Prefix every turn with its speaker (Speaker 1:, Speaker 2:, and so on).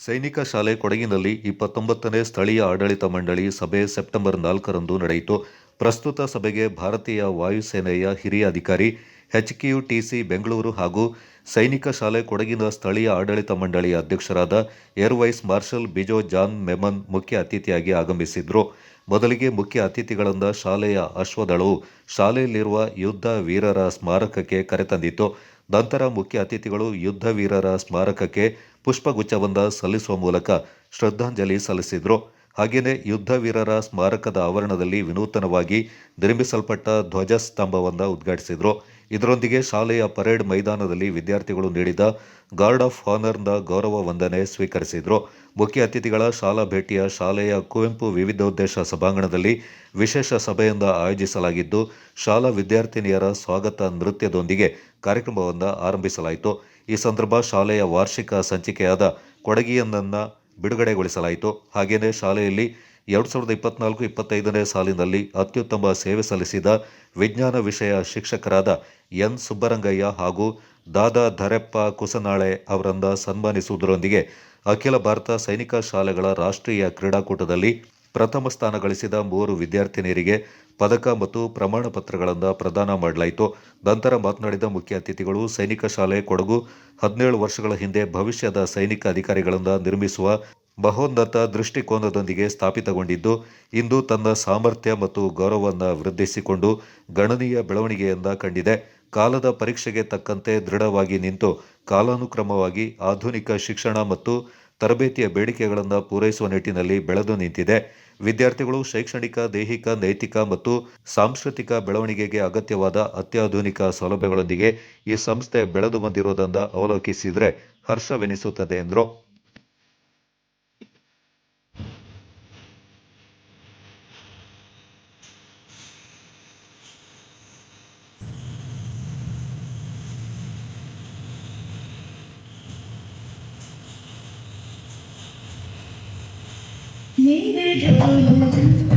Speaker 1: ಸೈನಿಕ ಶಾಲೆ ಕೊಡಗಿನಲ್ಲಿ ಇಪ್ಪತ್ತೊಂಬತ್ತನೇ ಸ್ಥಳೀಯ ಆಡಳಿತ ಮಂಡಳಿ ಸಭೆ ಸೆಪ್ಟೆಂಬರ್ ನಾಲ್ಕರಂದು ನಡೆಯಿತು. ಪ್ರಸ್ತುತ ಸಭೆಗೆ ಭಾರತೀಯ ವಾಯುಸೇನೆಯ ಹಿರಿಯ ಅಧಿಕಾರಿ, ಎಚ್ ಟಿಸಿ ಬೆಂಗಳೂರು ಹಾಗೂ ಸೈನಿಕ ಶಾಲೆ ಕೊಡಗಿನ ಸ್ಥಳೀಯ ಆಡಳಿತ ಮಂಡಳಿಯ ಅಧ್ಯಕ್ಷರಾದ air vice marshal Bijo John Memon ಮುಖ್ಯ ಅತಿಥಿಯಾಗಿ ಆಗಮಿಸಿದ್ರು. ಮೊದಲಿಗೆ ಮುಖ್ಯ ಅತಿಥಿಗಳಂದ ಶಾಲೆಯ ಅಶ್ವದಳವು ಶಾಲೆಯಲ್ಲಿರುವ ಯುದ್ಧ ವೀರರ ಸ್ಮಾರಕಕ್ಕೆ ಕರೆತಂದಿತು ನಂತರ ಮುಖ್ಯ ಅತಿಥಿಗಳು ಯುದ್ಧ ವೀರರ ಸ್ಮಾರಕಕ್ಕೆ ಪುಷ್ಪಗುಚ್ಛವನ್ನ ಸಲ್ಲಿಸುವ ಮೂಲಕ ಶ್ರದ್ಧಾಂಜಲಿ ಸಲ್ಲಿಸಿದರು. ಹಾಗೆಯೇ ಯುದ್ಧ ವೀರರ ಸ್ಮಾರಕದ ಆವರಣದಲ್ಲಿ ವಿನೂತನವಾಗಿ ನಿರ್ಮಿಸಲ್ಪಟ್ಟ ಧ್ವಜಸ್ತಂಭವನ್ನು ಉದ್ಘಾಟಿಸಿದರು. ಇದರೊಂದಿಗೆ ಶಾಲೆಯ ಪರೇಡ್ ಮೈದಾನದಲ್ಲಿ ವಿದ್ಯಾರ್ಥಿಗಳು ನೀಡಿದ ಗಾರ್ಡ್ ಆಫ್ ಹಾನರ್ನ ಗೌರವ ವಂದನೆ ಸ್ವೀಕರಿಸಿದರು. ಮುಖ್ಯ ಅತಿಥಿಗಳ ಶಾಲಾ ಭೇಟಿಯ ಶಾಲೆಯ ಕುವೆಂಪು ವಿವಿಧೋದ್ದೇಶ ಸಭಾಂಗಣದಲ್ಲಿ ವಿಶೇಷ ಸಭೆಯಿಂದ ಆಯೋಜಿಸಲಾಗಿದ್ದು, ಶಾಲಾ ವಿದ್ಯಾರ್ಥಿನಿಯರ ಸ್ವಾಗತ ನೃತ್ಯದೊಂದಿಗೆ ಕಾರ್ಯಕ್ರಮವನ್ನು ಆರಂಭಿಸಲಾಯಿತು. ಈ ಸಂದರ್ಭ ಶಾಲೆಯ ವಾರ್ಷಿಕ ಸಂಚಿಕೆಯಾದ ಕೊಡಗಿಯನ್ನ ಬಿಡುಗಡೆಗೊಳಿಸಲಾಯಿತು. ಹಾಗೆಯೇ ಶಾಲೆಯಲ್ಲಿ ಎರಡು ಸಾವಿರದ ಇಪ್ಪತ್ನಾಲ್ಕು, ಇಪ್ಪತ್ತೈದನೇ ಸಾಲಿನಲ್ಲಿ ಅತ್ಯುತ್ತಮ ಸೇವೆ ಸಲ್ಲಿಸಿದ ವಿಜ್ಞಾನ ವಿಷಯ ಶಿಕ್ಷಕರಾದ ಎನ್. ಸುಬ್ಬರಂಗಯ್ಯ ಹಾಗೂ ದಾದಾ ಧರೆಪ್ಪ ಕುಸನಾಳೆ ಅವರನ್ನು ಸನ್ಮಾನಿಸುವುದರೊಂದಿಗೆ ಅಖಿಲ ಭಾರತ ಸೈನಿಕ ಶಾಲೆಗಳ ರಾಷ್ಟ್ರೀಯ ಕ್ರೀಡಾಕೂಟದಲ್ಲಿ ಪ್ರಥಮ ಸ್ಥಾನ ಗಳಿಸಿದ ಮೂವರು ವಿದ್ಯಾರ್ಥಿನಿಯರಿಗೆ ಪದಕ ಮತ್ತು ಪ್ರಮಾಣ ಪತ್ರಗಳನ್ನು ಪ್ರದಾನ ಮಾಡಲಾಯಿತು. ನಂತರ ಮಾತನಾಡಿದ ಮುಖ್ಯ ಅತಿಥಿಗಳು, ಸೈನಿಕ ಶಾಲೆ ಕೊಡಗು ಹದಿನೇಳು ವರ್ಷಗಳ ಹಿಂದೆ ಭವಿಷ್ಯದ ಸೈನಿಕ ಅಧಿಕಾರಿಗಳನ್ನು ನಿರ್ಮಿಸುವ ಮಹೋನ್ನತ ದೃಷ್ಟಿಕೋನದೊಂದಿಗೆ ಸ್ಥಾಪಿತಗೊಂಡಿದ್ದು, ಇಂದು ತನ್ನ ಸಾಮರ್ಥ್ಯ ಮತ್ತು ಗೌರವವನ್ನು ವೃದ್ಧಿಸಿಕೊಂಡು ಗಣನೀಯ ಬೆಳವಣಿಗೆಯನ್ನ ಕಂಡಿದೆ. ಕಾಲದ ಪರೀಕ್ಷೆಗೆ ತಕ್ಕಂತೆ ದೃಢವಾಗಿ ನಿಂತು ಕಾಲಾನುಕ್ರಮವಾಗಿ ಆಧುನಿಕ ಶಿಕ್ಷಣ ಮತ್ತು ತರಬೇತಿಯ ಬೇಡಿಕೆಗಳನ್ನು ಪೂರೈಸುವ ನಿಟ್ಟಿನಲ್ಲಿ ಬೆಳೆದು ನಿಂತಿದೆ. ವಿದ್ಯಾರ್ಥಿಗಳು ಶೈಕ್ಷಣಿಕ, ದೈಹಿಕ, ನೈತಿಕ ಮತ್ತು ಸಾಂಸ್ಕೃತಿಕ ಬೆಳವಣಿಗೆಗೆ ಅಗತ್ಯವಾದ ಅತ್ಯಾಧುನಿಕ ಸೌಲಭ್ಯಗಳೊಂದಿಗೆ ಈ ಸಂಸ್ಥೆ ಬೆಳೆದು ಬಂದಿರುವುದನ್ನು ಅವಲೋಕಿಸಿದರೆ ಹರ್ಷವೆನಿಸುತ್ತದೆ ಎಂದರು.
Speaker 2: neighbor told